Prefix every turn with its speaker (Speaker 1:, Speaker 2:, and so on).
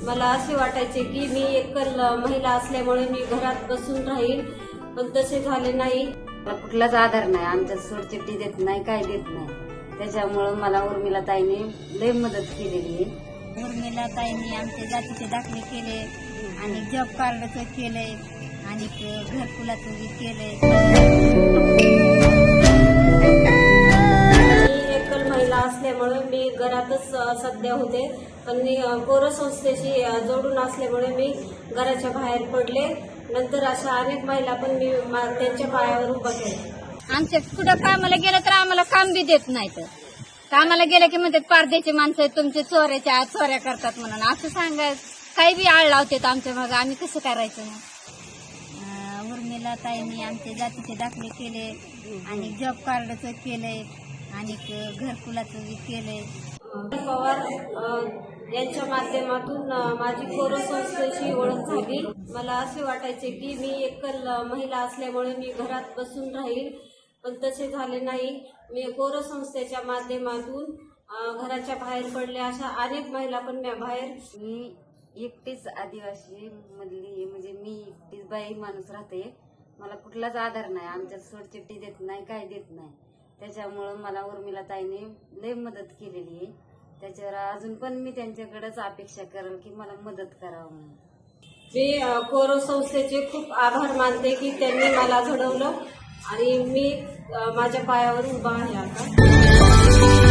Speaker 1: मला असे वाटायचे की मी एकल महिला असल्यामुळे मी घरात बसून राहील पण तसे झाले नाही.
Speaker 2: मला कुठलाच आधार नाही आमच्या सोडचिट्टी देत नाही काय देत नाही. त्याच्यामुळं मला उर्मिला ताईने लय मदत केलेली आहे.
Speaker 3: उर्मिला ताईंनी आमचे जातीचे दाखले केले आणि जॉब कार्डचं केलंय आणि घरकुलाचं बी केलंय.
Speaker 1: घरातच सध्या होते. पण मी कोर संस्थेशी जोडून असल्यामुळे मी घराच्या बाहेर पडले. नंतर अशा अनेक महिला पण मी मा- त्यांच्या पायावर उभा केल्या
Speaker 3: आमच्या कुठं कामाला गेलं तर आम्हाला काम बी देत नाहीत. कामाला गेलं की म्हणतात पारद्याचे माणसं आहेत, तुमचे चोऱ्याच्या चोऱ्या करतात म्हणून. असं सांगा काही बी आळ लावतात आमच्या मग. आम्ही कसं करायचं मग? उर्मिला ताईंनी आमचे जातीचे दाखले केले आणि जॉब कार्डचं केलंय आणि ते घरकुलाचं बी केलंय.
Speaker 1: पवार यांच्या माध्यमातून माझी कोरो संस्थेची ओळख झाली. मला असे वाटायचे की मी एकल महिला असल्यामुळे मी घरात बसून राहील पण तसे झाले नाही. मी कोरो संस्थेच्या माध्यमातून घराच्या बाहेर पडले अशा अनेक महिला पण मी बाहेर
Speaker 2: मी एकटीच आदिवासी मधली म्हणजे मी एकटीच बाई माणूस राहते. मला कुठलाच आधार नाही. आमच्या सोडचिठ्ठी देत नाही काय देत नाही. त्याच्यामुळं मला उर्मिला ताईने लय मदत केलेली आहे. त्याच्यावर अजून पण मी त्यांच्याकडेच अपेक्षा करेल की मला मदत करावं म्हणून.
Speaker 1: मी कोरो संस्थेचे खूप आभार मानते की त्यांनी मला घडवलं. आणि मी माझ्या पायावर उभा आहे आता.